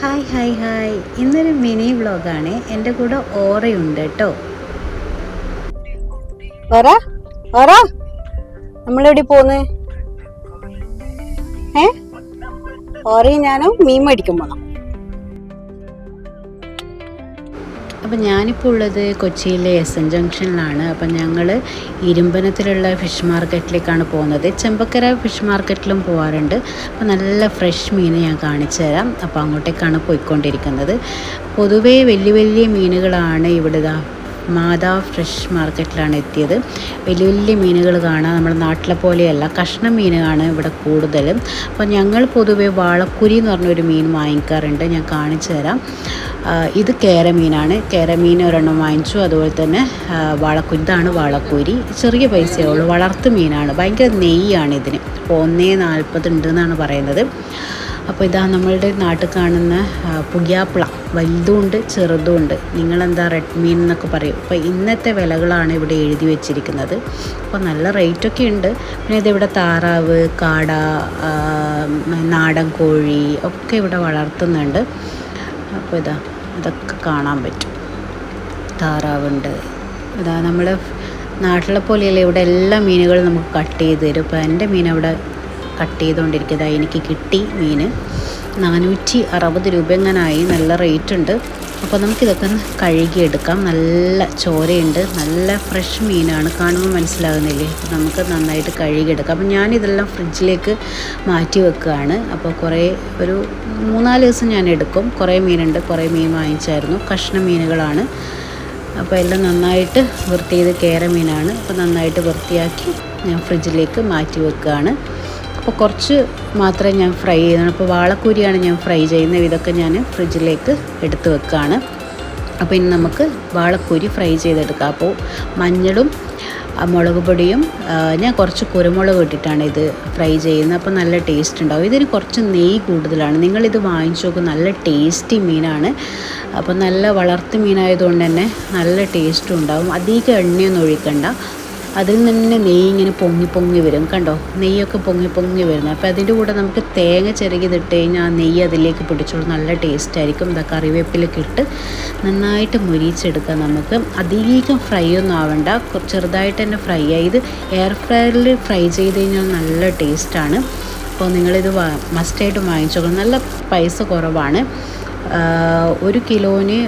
Hi hi hi. ഇന്നൊരു mini വ്ളോഗാണ്. എന്റെ കൂടെ ഓറയുണ്ട് കേട്ടോ. ഓറ? ഓറ? നമ്മളെവിടെ പോന്ന് ഏ? ഓറയും ഞാനും മീൻ മേടിക്കും അപ്പം ഞാനിപ്പോൾ ഉള്ളത് കൊച്ചിയിലെ എസ് എൻ ജംഗ്ഷനിലാണ്. അപ്പം ഞങ്ങൾ ഇരുമ്പനത്തിലുള്ള ഫിഷ് മാർക്കറ്റിലേക്കാണ് പോകുന്നത്. ചെമ്പക്കര ഫിഷ് മാർക്കറ്റിലും പോകാറുണ്ട് അപ്പം നല്ല ഫ്രഷ് മീൻ ഞാൻ കാണിച്ചു തരാം. അപ്പോൾ അങ്ങോട്ടേക്കാണ് പോയിക്കൊണ്ടിരിക്കുന്നത്. പൊതുവേ വലിയ വലിയ മീനുകളാണ് ഇവിടെ മാതാ ഫ്രഷ് മാർക്കറ്റിലാണ് എത്തിയത്. വലിയ വലിയ മീനുകൾ കാണാം. നമ്മുടെ നാട്ടിലെ പോലെയല്ല. കഷ്ണം മീനാണ് ഇവിടെ കൂടുതലും അപ്പോൾ ഞങ്ങൾ പൊതുവേ വാളക്കുരി എന്ന് പറഞ്ഞൊരു മീൻ വാങ്ങിക്കാറുണ്ട്. ഞാൻ കാണിച്ചു തരാം. ഇത് കേരമീനാണ് കേരമീൻ ഒരെണ്ണം വാങ്ങിച്ചു. അതുപോലെ തന്നെ വാളക്കുരി. ഇതാണ് വാളക്കുരി. ചെറിയ പൈസയേ ഉള്ളൂ. വളർത്തു മീനാണ്. ഭയങ്കര നെയ്യാണ് ഇതിന്. അപ്പോൾ ഒന്നേ നാൽപ്പത് ഉണ്ട് എന്നാണ് പറയുന്നത്. അപ്പോൾ ഇതാ നമ്മളുടെ നാട്ടിൽ കാണുന്ന ആ, പുകിയാപ്പിള വലുതുമുണ്ട് ചെറുതുമുണ്ട് നിങ്ങളെന്താ റെഡ് മീൻ എന്നൊക്കെ പറയും. അപ്പോൾ ഇന്നത്തെ വിലകളാണ് ഇവിടെ എഴുതി വെച്ചിരിക്കുന്നത്. അപ്പോൾ നല്ല റേറ്റൊക്കെ ഉണ്ട്. പിന്നെ ഇതിവിടെ താറാവ് കാട നാടൻ കോഴി ഒക്കെ ഇവിടെ വളർത്തുന്നുണ്ട്. അപ്പോൾ ഇതാ ഇതൊക്കെ കാണാൻ പറ്റും. താറാവുണ്ട്. ഇതാ നമ്മൾ നാട്ടിലെ പോലെയല്ല ഇവിടെ എല്ലാ മീനുകളും നമുക്ക് കട്ട് ചെയ്ത് തരും. ഇപ്പോൾ എന്റെ മീൻ അവിടെ കട്ട് ചെയ്തുകൊണ്ടിരിക്കുന്നത് എനിക്ക് കിട്ടി മീൻ. നാനൂറ്റി അറുപത് രൂപ എങ്ങനായി നല്ല റേറ്റ് ഉണ്ട് അപ്പോൾ നമുക്കിതൊക്കെ കഴുകിയെടുക്കാം. നല്ല ചോരയുണ്ട്. നല്ല ഫ്രഷ് മീനാണ്. കാണുമ്പോൾ മനസ്സിലാകുന്നില്ലേ? അപ്പോൾ നമുക്ക് നന്നായിട്ട് കഴുകിയെടുക്കാം. അപ്പോൾ ഞാനിതെല്ലാം ഫ്രിഡ്ജിലേക്ക് മാറ്റി വെക്കുകയാണ്. അപ്പോൾ കുറേ ഒരു മൂന്നാൽ ദിവസം ഞാൻ എടുക്കും. കുറേ മീനുണ്ട്. കുറേ മീൻ വാങ്ങിച്ചായിരുന്നു. കഷ്ണ മീനുകളാണ്. അപ്പോൾ എല്ലാം നന്നായിട്ട് വൃത്തി ചെയ്ത് കേര മീനാണ്. അപ്പോൾ നന്നായിട്ട് വൃത്തിയാക്കി ഞാൻ ഫ്രിഡ്ജിലേക്ക് മാറ്റി വെക്കുകയാണ്. അപ്പോൾ കുറച്ച് മാത്രമേ ഞാൻ ഫ്രൈ ചെയ്യുന്നുള്ളൂ. അപ്പോൾ വാളക്കൂരിയാണ് ഞാൻ ഫ്രൈ ചെയ്യുന്നത്. ഇതൊക്കെ ഞാൻ ഫ്രിഡ്ജിലേക്ക് എടുത്ത് വെക്കുകയാണ്. അപ്പോൾ ഇനി നമുക്ക് വാളക്കൂരി ഫ്രൈ ചെയ്തെടുക്കാം. അപ്പോൾ മഞ്ഞളും മുളക് പൊടിയും ഞാൻ കുറച്ച് കുരുമുളക് ഇട്ടിട്ടാണ് ഇത് ഫ്രൈ ചെയ്യുന്നത്. അപ്പോൾ നല്ല ടേസ്റ്റ് ഉണ്ടാവും. ഇതിന് കുറച്ച് നെയ്യ് കൂടുതലാണ്. നിങ്ങളിത് വാങ്ങിച്ചു നോക്കും. നല്ല ടേസ്റ്റി മീനാണ്. അപ്പോൾ നല്ല വളർത്തു മീനായതുകൊണ്ട് തന്നെ നല്ല ടേസ്റ്റും ഉണ്ടാവും. അധികം എണ്ണയൊന്നും ഒഴിക്കണ്ട. അതിൽ തന്നെ നെയ്യ് ഇങ്ങനെ പൊങ്ങി പൊങ്ങി വരും. കണ്ടോ? നെയ്യൊക്കെ പൊങ്ങി പൊങ്ങി വരുന്നത്. അപ്പോൾ അതിന്റെ കൂടെ നമുക്ക് തേങ്ങ ചിരകിതിട്ട് കഴിഞ്ഞാൽ ആ നെയ്യ് അതിലേക്ക് പിടിച്ചോളൂ. നല്ല ടേസ്റ്റ് ആയിരിക്കും. ഇതാ കറിവേപ്പിലൊക്കെ ഇട്ട് നന്നായിട്ട് മുരിച്ചെടുക്കാം നമുക്ക്. അധികം ഫ്രൈ ഒന്നും ആവണ്ട. ചെറുതായിട്ട് തന്നെ ഫ്രൈ ആയി ഇത് എയർ ഫ്രയറിൽ ഫ്രൈ ചെയ്ത് കഴിഞ്ഞാൽ നല്ല ടേസ്റ്റാണ് അപ്പോൾ നിങ്ങളിത് മസ്റ്റായിട്ട് വാങ്ങിച്ചോളൂ നല്ല പൈസ കുറവാണ്. ഒരു കിലോന്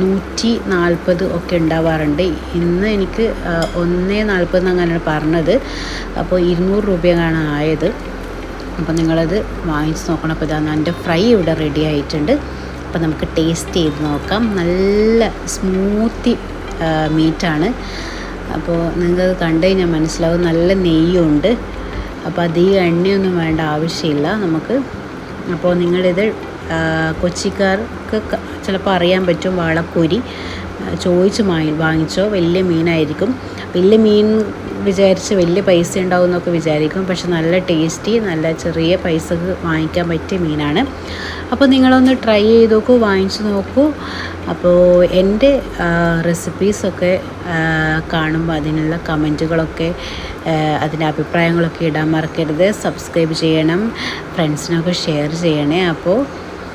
നൂറ്റി നാൽപ്പത് ഒക്കെ ഉണ്ടാവാറുണ്ട്. ഇന്ന് എനിക്ക് ഒന്നേ നാൽപ്പത് അങ്ങനെയാണ് പറഞ്ഞത്. അപ്പോൾ ഇരുന്നൂറ് രൂപയാണ് ആയത്. അപ്പോൾ നിങ്ങളത് വാങ്ങിച്ച് നോക്കണം. അപ്പോൾ ഇതാണ് എന്റെ ഫ്രൈ ഇവിടെ റെഡി ആയിട്ടുണ്ട്. അപ്പോൾ നമുക്ക് ടേസ്റ്റ് ചെയ്ത് നോക്കാം. നല്ല സ്മൂത്തി മീറ്റാണ് അപ്പോൾ നിങ്ങൾക്ക് കണ്ടു കഴിഞ്ഞാൽ മനസ്സിലാവും. നല്ല നെയ്യുണ്ട്. അപ്പോൾ അധികം എണ്ണയൊന്നും വേണ്ട ആവശ്യമില്ല നമുക്ക്. അപ്പോൾ നിങ്ങളിത് കൊച്ചിക്കാർക്ക് ചിലപ്പോൾ അറിയാൻ പറ്റും വാളക്കൂരി. ചോദിച്ച് വാങ്ങി വാങ്ങിച്ചോ വലിയ മീനായിരിക്കും. വലിയ മീൻ വിചാരിച്ച് വലിയ പൈസ ഉണ്ടാവും എന്നൊക്കെ വിചാരിക്കും. പക്ഷെ നല്ല ടേസ്റ്റി നല്ല ചെറിയ പൈസക്ക് വാങ്ങിക്കാൻ പറ്റിയ മീനാണ്. അപ്പോൾ നിങ്ങളൊന്ന് ട്രൈ ചെയ്ത് നോക്കൂ വാങ്ങിച്ച് നോക്കൂ. അപ്പോൾ എന്റെ റെസിപ്പീസൊക്കെ കാണുമ്പോൾ അതിനുള്ള കമന്റുകളൊക്കെ അതിന്റെ അഭിപ്രായങ്ങളൊക്കെ ഇടാൻ മറക്കരുത്. സബ്സ്ക്രൈബ് ചെയ്യണം. ഫ്രണ്ട്സിനൊക്കെ ഷെയർ ചെയ്യണേ. അപ്പോൾ